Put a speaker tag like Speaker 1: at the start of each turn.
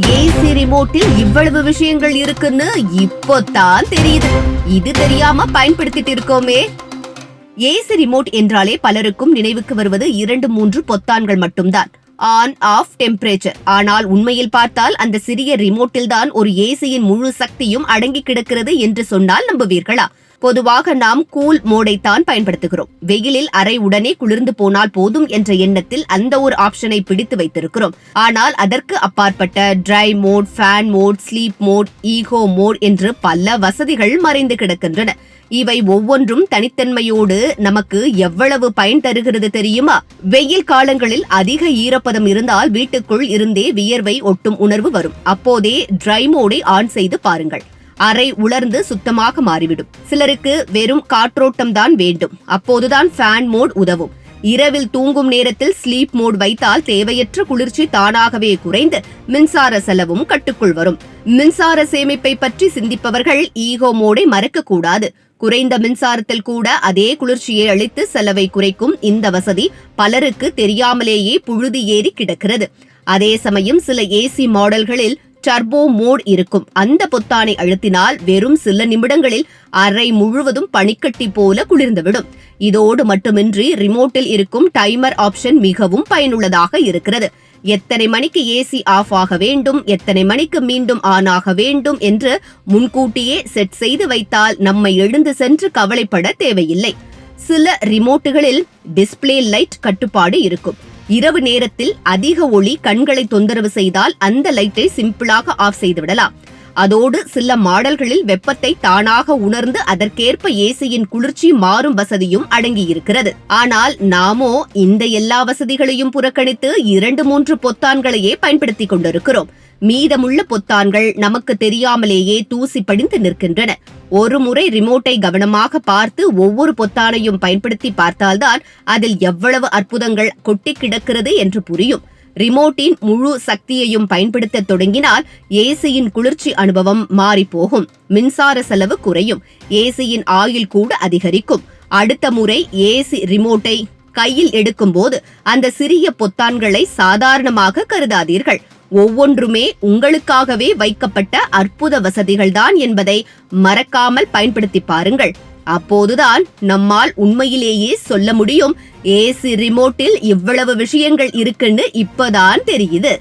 Speaker 1: AC ரிமோட்டில் இவ்வளவு விஷயங்கள் இருக்குன்னு இப்போதான் தெரியுது. இது தெரியாம பயன்படுத்திட்டு இருக்கோமே. ஏசி ரிமோட் என்றாலே பலருக்கும் நினைவுக்கு வருவது இரண்டு மூன்று பொத்தான்கள் மட்டும்தான். ஆன் ஆஃப் டெம்பரேச்சர் ஆனால் உண்மையில் பார்த்தால் அந்த சிறிய ரிமோட்டில் தான் ஒரு ஏசியின் முழு சக்தியும் அடங்கி கிடக்கிறது என்று சொன்னால் நம்புவீர்களா? பொதுவாக நாம் கூல் மோடைத்தான் பயன்படுத்துகிறோம். வெயிலில் அறை உடனே குளிர்ந்து போனால் போதும் என்ற எண்ணத்தில் அந்த ஒரு ஆப்ஷனை பிடித்து வைத்திருக்கிறோம். ஆனால் அதற்கு அப்பாற்பட்ட dry mode fan mode sleep mode eco mode என்று பல வசதிகள் மறைந்து கிடக்கின்றன. இவை ஒவ்வொன்றும் தனித்தன்மையோடு நமக்கு எவ்வளவு பயன் தருகிறது தெரியுமா? வெயில் காலங்களில் அதிக ஈரப்பதம் இருந்தால் வீட்டுக்குள் இருந்தே வியர்வை ஒட்டும் உணர்வு வரும். அப்போதே ட்ரை மோடை ஆன் செய்து பாருங்கள். அறை உலர்ந்து சுத்தமாக மாறிவிடும். சிலருக்கு வெறும் காற்றோட்டம் தான் வேண்டும். அப்போதுதான் ஃபேன் மோட் உதவும். இரவில் தூங்கும் நேரத்தில் ஸ்லீப் மோட் வைத்தால் தேவையற்ற குளிர்ச்சி தானாகவே குறைந்து மின்சார செலவும் கட்டுக்குள் வரும். மின்சார சேமிப்பை பற்றி சிந்திப்பவர்கள் ஈகோ மோடை மறக்க கூடாது குறைந்த மின்சாரத்தில் கூட அதே குளிர்ச்சியை அளித்து செலவை குறைக்கும் இந்த வசதி பலருக்கு தெரியாமலேயே புழுதி ஏறி கிடக்கிறது. அதே சமயம் சில ஏசி மாடல்களில் டர்போ மோட் இருக்கும். அந்த பொத்தானை அழுத்தினால் வெறும் சில நிமிடங்களில் அறை முழுவதும் பனிக்கட்டி போல குளிர்ந்துவிடும். இதோடு மட்டுமின்றி ரிமோட்டில் இருக்கும் டைமர் ஆப்ஷன் மிகவும் பயனுள்ளதாக இருக்கிறது. எத்தனை மணிக்கு ஏசி ஆஃப் ஆக வேண்டும் எத்தனை மணிக்கு மீண்டும் ஆன் ஆக வேண்டும் என்று முன்கூட்டியே செட் செய்து வைத்தால் நம்மை எழுந்து சென்று கவலைப்பட தேவையில்லை. சில ரிமோட்டுகளில் டிஸ்ப்ளே லைட் கட்டுப்பாடு இருக்கும். இரவு நேரத்தில் அதிக ஒளி கண்களை தொந்தரவு செய்தால் அந்த லைட்டை சிம்பிளாக ஆஃப் செய்து விடலாம் அதோடு சில மாடல்களில் வெப்பத்தை தானாக உணர்ந்து அதற்கேற்ப ஏசியின் குளிர்ச்சி மாறும் வசதியும் அடங்கியிருக்கிறது. ஆனால் நாமோ இந்த எல்லா வசதிகளையும் புறக்கணித்து இரண்டு மூன்று பொத்தான்களையே பயன்படுத்திக் கொண்டிருக்கிறோம். மீதமுள்ள பொத்தான்கள் நமக்கு தெரியாமலேயே தூசி படிந்து நிற்கின்றன. ஒரு முறை ரிமோட்டை கவனமாக பார்த்து ஒவ்வொரு பொத்தானையும் பயன்படுத்தி பார்த்தால்தான் அதில் எவ்வளவு அற்புதங்கள் கொட்டி கிடக்கிறது என்று புரியும். ரிமோட்டின் முழு சக்தியையும் பயன்படுத்த தொடங்கினால் ஏசியின் குளிர்ச்சி அனுபவம் மாறிப்போகும். மின்சார செலவு குறையும். ஏசியின் ஆயுள் கூட அதிகரிக்கும். அடுத்த முறை ஏசி ரிமோட்டை கையில் எடுக்கும்போது அந்த சிறிய பொத்தான்களை சாதாரணமாக கருதாதீர்கள். ஒவ்வொன்றுமே உங்களுக்காகவே வைக்கப்பட்ட அற்புத வசதிகள்தான் என்பதை மறக்காமல் பயன்படுத்தி பாருங்கள். அப்போதுதான் நம்மால் உண்மையிலேயே சொல்ல முடியும் ஏசி ரிமோட்டில் இவ்வளவு விஷயங்கள் இருக்குன்னு இப்பதான் தெரியுது.